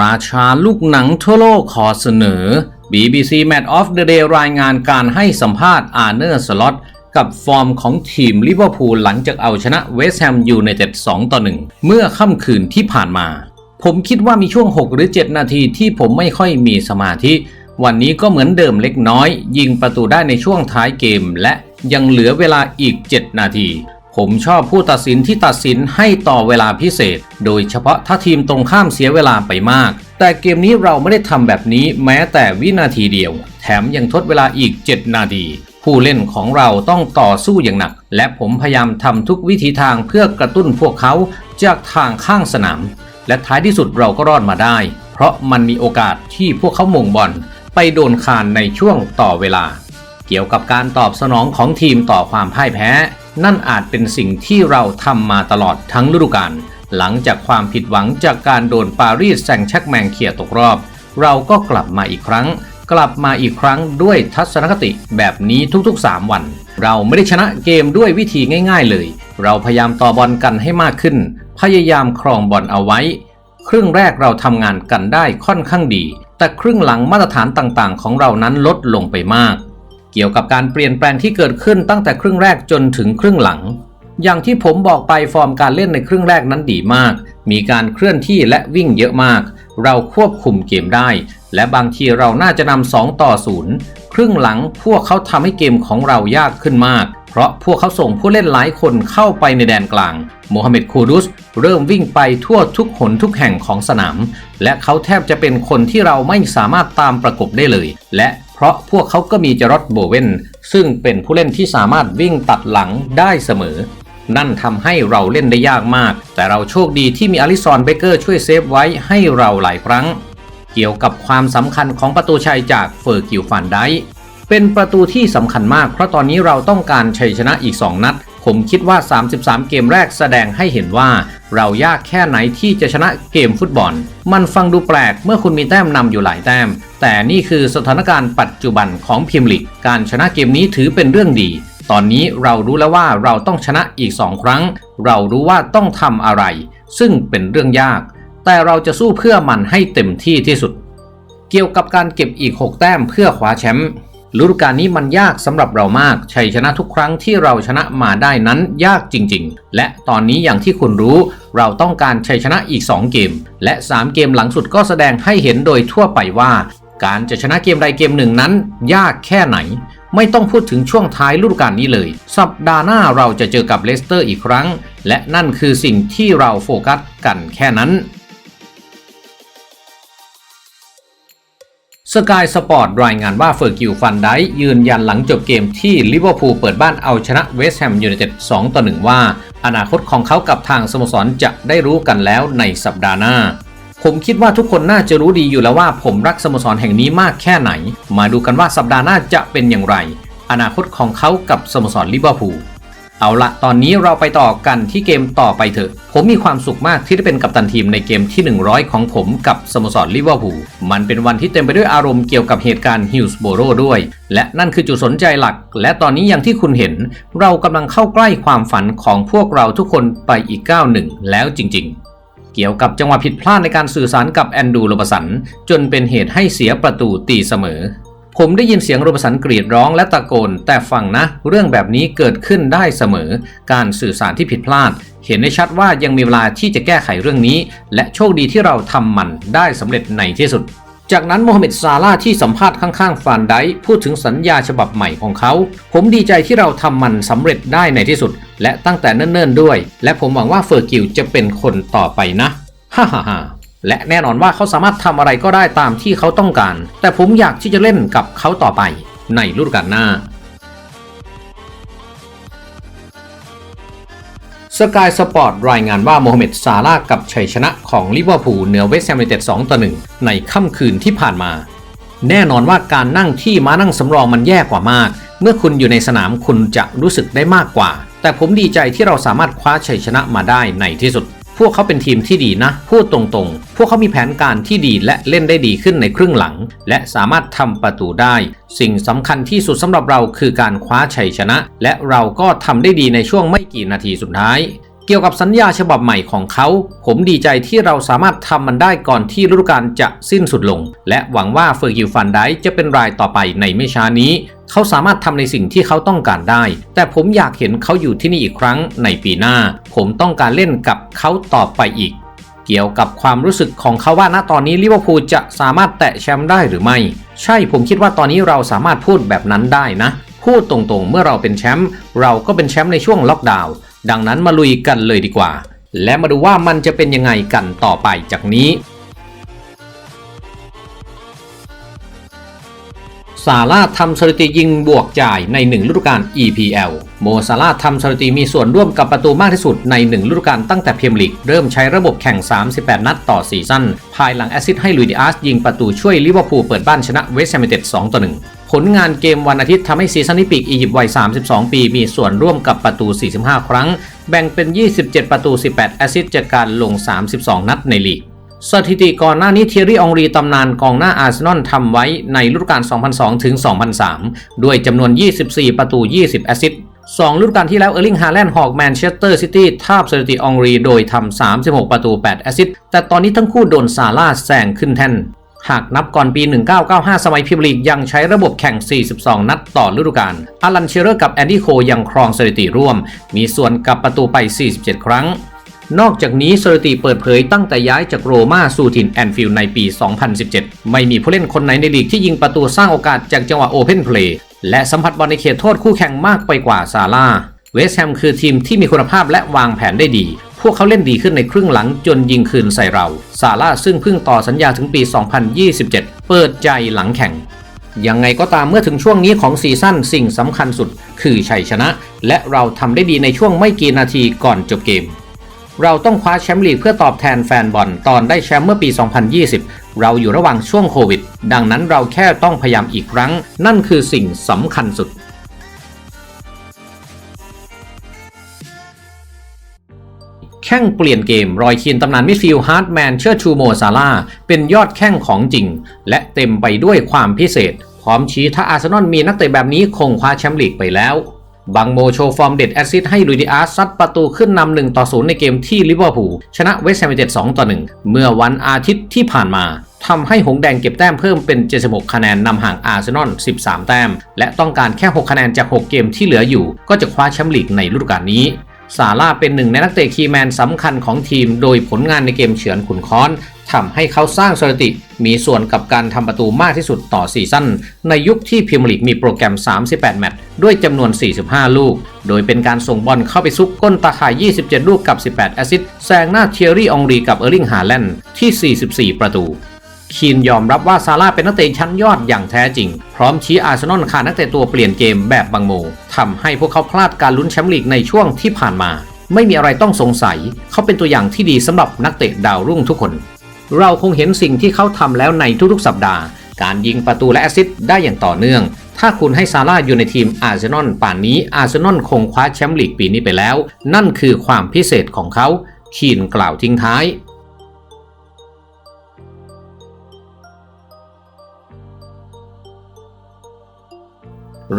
ราชาลูกหนังทั่วโลกขอเสนอ BBC Match of the Day รายงานการให้สัมภาษณ์อาร์เนอร์สล็อตกับฟอร์มของทีมลิเวอร์พูลหลังจากเอาชนะเวสต์แฮมยูไนเต็ด2ต่อ 1 เมื่อค่ำคืนที่ผ่านมา ผมคิดว่ามีช่วง 6 หรือ 7 นาทีที่ผมไม่ค่อยมีสมาธิ วันนี้ก็เหมือนเดิมเล็กน้อย ยิงประตูได้ในช่วงท้ายเกม และยังเหลือเวลาอีก 7 นาที ผมชอบผู้ตัดสินที่ตัดสินให้ต่อเวลาพิเศษ โดยเฉพาะถ้าทีมตรงข้ามเสียเวลาไปมาก แต่เกมนี้เราไม่ได้ทำแบบนี้แม้แต่วินาทีเดียว แถมยังทดเวลาอีก 7 นาทีผู้เล่นของเราต้องต่อสู้อย่างหนัก และผมพยายามทำทุกวิธีทางเพื่อกระตุ้นพวกเขาจากทางข้างสนาม และท้ายที่สุดเราก็รอดมาได้ เพราะมันมีโอกาสที่พวกเขามงบอลไปโดนคานในช่วงต่อเวลา เกี่ยวกับการตอบสนองของทีมต่อความพ่ายแพ้ นั่นอาจเป็นสิ่งที่เราทำมาตลอดทั้งฤดูกาลหลังจากความผิดหวังจากการโดนปารีสแซงต์แชกแมงเขี่ยตกรอบ เราก็กลับมาอีกครั้ง กลับมาอีกครั้งด้วยทัศนคติแบบนี้ทุกๆ 3 วัน เราไม่ได้ชนะเกมด้วยวิธีง่าย ๆ เลย เราพยายามต่อบอลกันให้มากขึ้น พยายามครองบอลเอาไว้ ครึ่งแรกเราทำงานกันได้ค่อนข้างดี แต่ครึ่งหลังมาตรฐานต่างๆ ของเรานั้นลดลงไปมาก กี่ยวกับการเปลี่ยนแปลงที่เกิดขึ้นตั้งแต่ครึ่งแรกจนถึงครึ่งหลัง อย่างที่ผมบอกไปฟอร์มการเล่นในครึ่งแรกนั้นดีมาก มีการเคลื่อนที่และวิ่งเยอะมาก เราควบคุมเกมได้ และบางทีเราน่าจะนำ2ต่อ0ครึ่งหลังพวกเขาทำให้เกมของเรายากขึ้นมาก เพราะพวกเขาส่งผู้เล่นหลายคนเข้าไปในแดนกลางโมฮัมเหม็ดคูดุสเริ่มวิ่งไปทั่วทุกหนทุกแห่งของสนาม และเขาแทบจะเป็นคนที่เราไม่สามารถตามประกบได้เลย และ เพราะพวกเขาก็มีจรอดโบเวนซึ่งเป็นผู้เล่นที่สามารถวิ่งตัดหลังได้เสมอ นั่นทำให้เราเล่นได้ยากมาก แต่เราโชคดีที่มีอลิซอนเบเกอร์ช่วยเซฟไว้ให้เราหลายครั้ง เกี่ยวกับความสำคัญของประตูชัยจากเฟอร์กิวฟันไดเป็นประตูที่สำคัญมากเพราะตอนนี้เราต้องการชัยชนะอีก 2 นัด ผมคิดว่า 33 เกมแรกแสดงให้เห็นว่า เรายากแค่ไหนที่จะชนะเกมฟุตบอล มันฟังดูแปลกเมื่อคุณมีแต้มนำอยู่หลายแต้ม แต่นี่คือสถานการณ์ปัจจุบันของพิมลิก การชนะเกมนี้ถือเป็นเรื่องดี ตอนนี้เรารู้แล้วว่าเราต้องชนะอีก 2 ครั้ง เรารู้ว่าต้องทำอะไร ซึ่งเป็นเรื่องยาก แต่เราจะสู้เพื่อมันให้เต็มที่ที่สุด เกี่ยวกับการเก็บอีก 6 แต้มเพื่อคว้าแชมป์ ฤดูกาลนี้มันยากสำหรับเรามาก ชัยชนะทุกครั้งที่เราชนะมาได้นั้นยากจริง ๆ และตอนนี้อย่างที่คุณรู้เราต้องการชัยชนะอีก 2 เกม และ 3 เกมหลังสุดก็แสดงให้เห็นโดยทั่วไปว่า การจะชนะเกมใดเกมหนึ่งนั้น ยากแค่ไหน ไม่ต้องพูดถึงช่วงท้ายฤดูกาลนี้เลย สัปดาห์หน้าเราจะเจอกับเลสเตอร์อีกครั้ง และนั่นคือสิ่งที่เราโฟกัสกันแค่นั้น สกายสปอร์ตรายงานว่าเฟอร์กิวฟันไดยืนยันหลังจบเกมที่ลิเวอร์พูลเปิดบ้านเอาชนะเวสต์แฮมยูไนเต็ด 2 ต่อ 1 ว่า อนาคตของเขากับทางสโมสรจะได้รู้กันแล้วในสัปดาห์หน้า ผมคิดว่าทุกคนน่าจะรู้ดีอยู่แล้วว่าผมรักสโมสรแห่งนี้มากแค่ไหน มาดูกันว่าสัปดาห์หน้าจะเป็นอย่างไร อนาคตของเขากับสโมสรลิเวอร์พูล เอาละตอนนี้เราไปต่อกันที่เกมต่อไปเถอะ ผมมีความสุขมากที่ได้เป็นกัปตันทีมในเกมที่ 100 ของผมกับสโมสรลิเวอร์พูล มันเป็นวันที่เต็มไปด้วยอารมณ์เกี่ยวกับเหตุการณ์ฮิลส์โบโรด้วย และนั่นคือจุดสนใจหลัก และตอนนี้อย่างที่คุณเห็น เรากำลังเข้าใกล้ความฝันของพวกเราทุกคนไปอีกก้าวหนึ่งแล้วจริง ๆเกี่ยวกับจังหวะผิดพลาดในการสื่อสารกับแอนดูโรบสัน จนเป็นเหตุให้เสียประตูตีเสมอ ผมได้ยินเสียงโรบสันกรีดร้องและตะโกน แต่ฟังนะ เรื่องแบบนี้เกิดขึ้นได้เสมอ การสื่อสารที่ผิดพลาด เห็นได้ชัดว่ายังมีเวลาที่จะแก้ไขเรื่องนี้ และโชคดีที่เราทำมันได้สำเร็จในที่สุด จากนั้นโมฮัมเหม็ดซาลาที่สัมภาษณ์ข้างๆฟานไดพูดถึงสัญญาฉบับใหม่ของเขา ผมดีใจที่เราทำมันสำเร็จได้ในที่สุด และตั้งแต่เนิ่นๆด้วย และผมหวังว่าเฟอร์กิลจะเป็นคนต่อไปนะฮ่าฮ่าฮ่า และแน่นอนว่าเขาสามารถทำอะไรก็ได้ตามที่เขาต้องการ แต่ผมอยากที่จะเล่นกับเขาต่อไปในฤดูกาลหน้าสกายสปอร์ตรายงานว่าโมฮัมเหม็ดซาลากับชัยชนะของลิเวอร์พูลเหนือเวสต์แฮมยูไนเต็ด2ต่อ1ในค่ำคืนที่ผ่านมา แน่นอนว่าการนั่งที่ม้านั่งสำรองมันแย่กว่ามาก เมื่อคุณอยู่ในสนามคุณจะรู้สึกได้มากกว่า แต่ผมดีใจที่เราสามารถคว้าชัยชนะมาได้ในที่สุด พวกเขาเป็นทีมที่ดีนะ พูดตรงๆ พวกเขามีแผนการที่ดีและเล่นได้ดีขึ้นในครึ่งหลัง และสามารถทำประตูได้ สิ่งสำคัญที่สุดสำหรับเราคือการคว้าชัยชนะ และเราก็ทำได้ดีในช่วงไม่กี่นาทีสุดท้าย เกี่ยวกับสัญญาฉบับใหม่ของเขา ผมดีใจที่เราสามารถทำมันได้ก่อนที่ฤดูกาลจะสิ้นสุดลง และหวังว่าเฟอร์กิลฟันไดจะเป็นรายต่อไปในไม่ช้านี้ เขาสามารถทำในสิ่งที่เขาต้องการได้ แต่ผมอยากเห็นเขาอยู่ที่นี่อีกครั้งในปีหน้า ผมต้องการเล่นกับเขาต่อไปอีกเกี่ยวกับความรู้สึกของเขาว่าณตอนนี้ลิเวอร์พูลจะสามารถแตะแชมป์ได้หรือไม่ ใช่ผมคิดว่าตอนนี้เราสามารถพูดแบบนั้นได้นะ พูดตรงๆ เมื่อเราเป็นแชมป์เราก็เป็นแชมป์ในช่วงล็อกดาวน์ ดังนั้นมาลุยกันเลยดีกว่า และมาดูว่ามันจะเป็นยังไงกันต่อไปจากนี้ซาร่าทำสถิติยิงบวกจ่ายในหนึ่งฤดูกาล EPL โมซาร่าทำสถิติมีส่วนร่วมกับประตูมากที่สุดในหนึ่งฤดูกาลตั้งแต่พเมียร์ลีก เริ่มใช้ระบบแข่ง 38 นัดต่อซีซั่น ภายหลังแอซิสให้ลุยดิอาสยิงประตูช่วยลิเวอร์พูลเปิดบ้านชนะเวสต์แฮมเต็ด2ต่อ1 ผลงานเกมวันอาทิตย์ทำให้ซีซั่นนี้ปีกอียิปต์วัย 32 ปี มีส่วนร่วมกับประตู 45 ครั้ง แบ่งเป็น 27 ประตู 18 แอสซิสต์จากการลง 32 นัดในลีกสถิติก่อนหน้านี้เทียรี่องรีตำนานกองหน้าอาร์เซนอลทำไว้ในฤดูกาล 2002 ถึง 2003 ด้วยจำนวน 24 ประตู 20 แอสซิสต์สองฤดูกาลที่แล้วเออร์ลิงฮาแลนด์หอกแมนเชสเตอร์ซิตี้ทาบสถิติองรีโดยทำ36 ประตู 8 แอสซิสต์แต่ตอนนี้ทั้งคู่โดนซาร่าแซงขึ้นแท่น หากนับก่อนปี 1995 สมัยพรีเมียร์ลีกยังใช้ระบบแข่ง 42 นัดต่อฤดูกาลอารันเชเรอร์กับแอนดี้โคยังครองสถิติร่วม มีส่วนกับประตูไป 47 ครั้ง นอกจากนี้สถิติเปิดเผยตั้งแต่ย้ายจากโรม่าสู่ถิ่นแอนฟิลด์ในปี 2017 ไม่มีผู้เล่นคนไหนในลีกที่ยิงประตูสร้างโอกาสจากจังหวะโอเพนเพลย์และสัมผัสบอลในเขตโทษคู่แข่งมากไปกว่าซาร่าเวสต์แฮมคือทีมที่มีคุณภาพและวางแผนได้ดี พวกเขาเล่นดีขึ้นในครึ่งหลังจนยิงคืนใส่เรา ซาร่าซึ่งเพิ่งต่อสัญญาถึงปี 2027 เปิดใจหลังแข่ง ยังไงก็ตามเมื่อถึงช่วงนี้ของซีซั่นสิ่งสำคัญสุด คือชัยชนะ และเราทำได้ดีในช่วงไม่กี่นาทีก่อนจบเกม เราต้องคว้าแชมป์ลีกเพื่อตอบแทนแฟนบอลตอนได้แชมป์เมื่อปี 2020 เราอยู่ระหว่างช่วงโควิด ดังนั้นเราแค่ต้องพยายามอีกครั้ง นั่นคือสิ่งสำคัญสุด แข้งเปลี่ยนเกม รอยคีนตำนานมิดฟิลด์ฮาร์ดแมนเชิดชูโมซาร่าเป็นยอดแข้งของจริง และเต็มไปด้วยความพิเศษ พร้อมชี้ถ้าอาร์เซนอลมีนักเตะแบบนี้คงคว้าแชมป์ลีกไปแล้ว บังโมโชฟอร์มเด็ดแอซิสต์ให้ลุยดิอาร์ซัดประตูขึ้นนำหนึ่งต่อศูนย์ในเกมที่ลิเวอร์พูลชนะเวสต์แฮมเจ็ด2ต่อ1เมื่อวันอาทิตย์ที่ผ่านมาทำให้หงแดงเก็บแต้มเพิ่มเป็น 76 คะแนนนำห่างอาร์เซนอล 13 แต้ม และต้องการแค่ 6 คะแนนจาก 6 เกมที่เหลืออยู่ ก็จะคว้าแชมป์ลีกในฤดูกาลนี้ ซาร่าเป็นหนึ่งในนักเตะคีย์แมนสำคัญของทีม โดยผลงานในเกมเฉือนขุนค้อนทำให้เขาสร้างสถิติ มีส่วนกับการทำประตูมากที่สุดต่อซีซั่น ในยุคที่พรีเมียร์ลีกมีโปรแกรม 38 แมตช์ด้วยจำนวน 45 ลูก โดยเป็นการส่งบอลเข้าไปซุกก้นตาข่าย 27 ลูกกับ 18 แอสซิสต์แซงหน้าเทียรี่องรีกับเออร์ลิง ฮาแลนด์ที่ 44 ประตู คีนยอมรับว่าซาร่าเป็นนักเตะชั้นยอดอย่างแท้จริง พร้อมชี้อาร์เซนอลขาดนักเตะตัวเปลี่ยนเกมแบบบังโมทำให้พวกเขาพลาดการลุ้นแชมป์ลีกในช่วงที่ผ่านมา ไม่มีอะไรต้องสงสัย เขาเป็นตัวอย่างที่ดีสำหรับนักเตะดาวรุ่งทุกคน เราคงเห็นสิ่งที่เขาทำแล้วในทุกๆ สัปดาห์ การยิงประตูและแอสซิสต์ได้อย่างต่อเนื่อง ถ้าคุณให้ซาร่าอยู่ในทีมอาร์เซนอลป่านนี้อาร์เซนอลคงคว้าแชมป์ลีกปีนี้ไปแล้ว นั่นคือความพิเศษของเขาคีนกล่าวทิ้งท้าย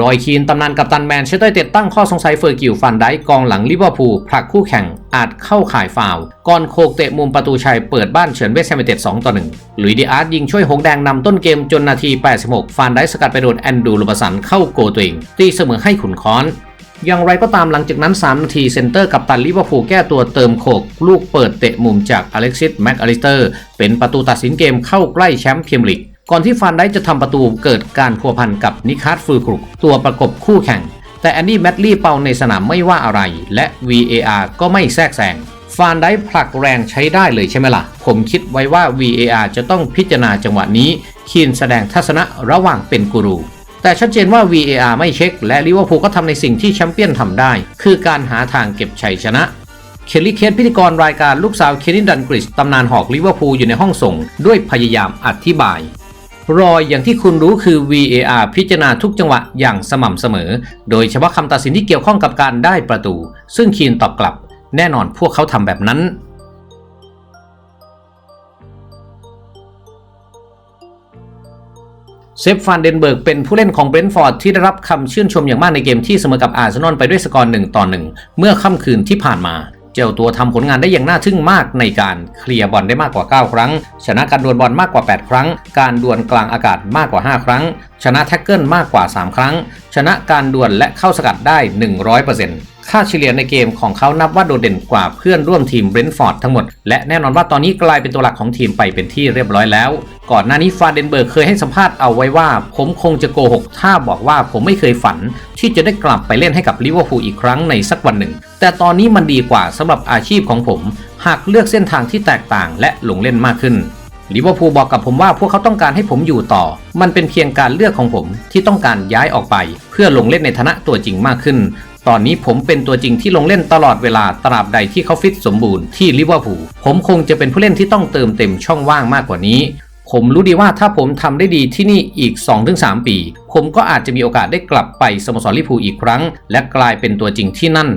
รอยคีนตำนานกัปตันแมนเชสเตอร์เต็ดตั้งข้อสงสัยเฟอร์กิลฟันไดค์กองหลังลิเวอร์พูลผลักคู่แข่งอาจเข้าข่ายฟาวก่อนโคกเตะมุมประตูชัยเปิดบ้านเฉือนเวสต์แฮมเต็ด2ต่อ1หลุยดิอาร์ตยิงช่วยหงแดงนำต้นเกมจนนาที 86ฟันไดค์สกัดไปโดนแอนดูลูบาสันเข้าโกตัวเองตีเสมอให้ขุนค้อนอย่างไรก็ตามหลังจากนั้น 3 นาทีเซนเตอร์กับตันลิเวอร์พูลแก้ตัวเติมโขก ลูกเปิดเตะมุมจากอเล็กซิสแม็กอลิสเตอร์ เป็นประตูตัดสินเกมเข้าใกล้แชมป์เมียร์ลีก ก่อนที่ฟันได้จะทำประตูเกิดการพัวพันกับนิคัสฟูครุกตัวประกบคู่แข่ง แต่แอนดี้แมดลี่เป่าในสนามไม่ว่าอะไร และ VAR ก็ไม่แทรกแซงฟานได้ผลักแรงใช้ได้เลยใช่ไหมล่ะ ผมคิดไว้ว่า VAR จะต้องพิจารณาจังหวะนี้คีนแสดงทัศนะระหว่างเป็นกูรู แต่ชัดเจนว่า VAR ไม่เช็ค และลิเวอร์พูลก็ทำในสิ่งที่แชมเปี้ยนทำได้ คือการหาทางเก็บชัยชนะเคลลี่เคสพิธีกรรายการลูกสาวเคนินดันกริชตำนานหอกลิเวอร์พูลอยู่ในห้องส่ง ด้วยพยายามอธิบาย รอยอย่างที่คุณรู้คือ VAR พิจารณาทุกจังหวะอย่างสม่ำเสมอ โดยเฉพาะคำตัดสินที่เกี่ยวข้องกับการได้ประตู ซึ่งคีนตอบกลับ แน่นอนพวกเขาทำแบบนั้นเซฟฟานเดนเบิร์กเป็นผู้เล่นของเบรนท์ฟอร์ดที่ได้รับคำชื่นชมอย่างมากในเกมที่เสมอกับอาร์เซนอลไปด้วยสกอร์1ต่อ1เมื่อค่ำคืนที่ผ่านมา เจ้าตัวทำผลงานได้อย่างน่าทึ่งมากในการเคลียร์บอลได้มากกว่า 9 ครั้ง ชนะการดวลบอลมากกว่า 8 ครั้ง การดวลกลางอากาศมากกว่า 5 ครั้ง ชนะแท็กเกิลมากกว่า 3 ครั้ง ชนะการดวลและเข้าสกัดได้ 100% ค่าเฉลี่ยในเกมของเขานับว่าโดดเด่นกว่าเพื่อนร่วมทีมเบรนท์ฟอร์ดทั้งหมด และแน่นอนว่าตอนนี้กลายเป็นตัวหลักของทีมไปเป็นที่เรียบร้อยแล้ว ก่อนหน้านี้ฟาเดนเบิร์กเคยให้สัมภาษณ์เอาไว้ว่า ผมคงจะโกหก ถ้าบอกว่าผมไม่เคยฝัน ที่จะได้กลับไปเล่นให้กับลิเวอร์พูลอีกครั้งในสักวันหนึ่ง แต่ตอนนี้มันดีกว่าสำหรับอาชีพของผม หากเลือกเส้นทางที่แตกต่างและลงเล่นมากขึ้นลิเวอร์พูลบอกกับผมว่าพวกเขาต้องการให้ผมอยู่ต่อ มันเป็นเพียงการเลือกของผมที่ต้องการย้ายออกไป เพื่อลงเล่นในฐานะตัวจริงมากขึ้น ตอนนี้ผมเป็นตัวจริงที่ลงเล่นตลอดเวลาตราบใดที่เขาฟิตสมบูรณ์ที่ลิเวอร์พูลผมคงจะเป็นผู้เล่นที่ต้องเติมเต็มช่องว่างมากกว่านี้ ผมรู้ดีว่าถ้าผมทำได้ดีที่นี่อีก 2-3 ปี ผมก็อาจจะมีโอกาสได้กลับไปสโมสรลิเวอร์พูลอีกครั้ง และกลายเป็นตัวจริงที่นั่น